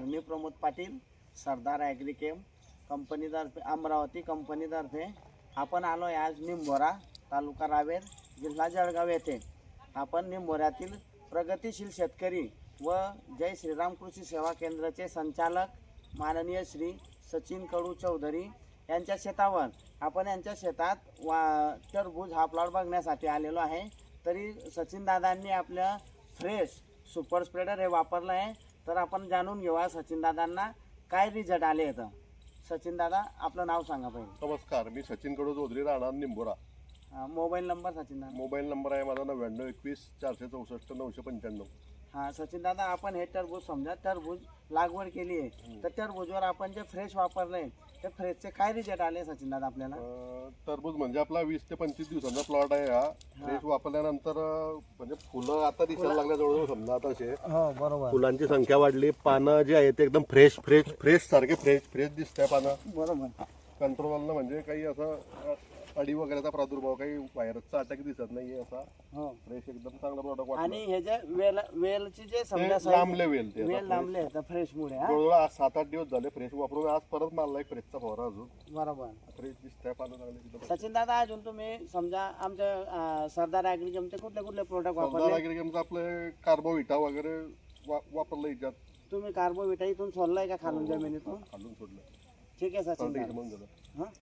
नमस्कार मी प्रमोद पाटील सरदार ॲग्रिकेम. कंपनीतर्फे अमरावती कंपनीतर्फे आपण आलो आहे आज निंबोरा तालुका रावेर जिल्हा जळगाव येथे. आपण निंबोऱ्यातील प्रगतिशील शेतकरी व जय श्रीराम कृषी सेवा केंद्राचे संचालक माननीय श्री सचिन कडू चौधरी यांच्या शेतावर. आपण यांच्या शेतात वा टरबूज हा प्लॉट बघण्यासाठी आलेलो आहे. तरी सचिन दादांनी आपलं फ्रेश सुपर स्प्रेडर हे वापरलं आहे तर आपण जाणून घेऊया सचिन दादांना काय रिझल्ट आले आहेत सचिन दादा आपलं नाव सांगा पहिले. नमस्कार मी सचिन कडू चौधरी राहणार निंबोरा. अं, मोबाईल नंबर सचिन दादा मोबाईल नंबर आहे माझा नव्याण्णव एकवीस चारशे चौसष्ट नऊशे पंच्याण्णव. हां सचिन दादा आपण हे टरबूज समजा टरबूज लागवड केली आहे तर टरबूजवर आपण जे फ्रेश वापरलंय ते फ्रेशचे काय रिझल्ट आले सचिन दादा आपल्याला? अं, टरबूज म्हणजे आपला वीस ते पंचवीस दिवसांचा प्लॉट आहे हा. फ्रेश वापरल्यानंतर अं, म्हणजे फुलं आता दिसायला लागल्या जवळजवळ समजा आता असे. हो बरोबर. फुलांची संख्या वाढली पानं जी आहेत ते एकदम फ्रेश फ्रेश फ्रेश सारखे फ्रेश फ्रेश दिसतंय पानं. बरोबर. कंट्रोलनं म्हणजे काही असं अडी वगैरेचा प्रादुर्भाव काही व्हायरसचा अटॅक दिसत नाहीये असा. हो. फ्रेश एकदम चांगला प्रॉडक्ट आणि हे जे वेल वेलची जे समजा लांबले वेल ते वेल लांबले फ्रेश मुळे हा? जवळजवळ आज सात आठ दिवस झाले फ्रेश वापरून. आज परत मारला एक फ्रेशचा फवारा अजून. बरोबर. फ्रेश दिसतंय पानं चांगले एकदम. सचिन दादा अजून तुम्ही समजा आमच्या अं, सरदार ॲग्रिकमचे कुठले कुठले प्रोडक्ट सरदार वापरले? ॲग्रिकमचं आपले कार्बोविटा वगैरे वा- वापरलं याच्यात तुम्ही कार्बोविटा इथून सोडलाय का खालून जमिनीतून? खालून सोडलं ठीक आहे सचिन चालतंय दादा. हा?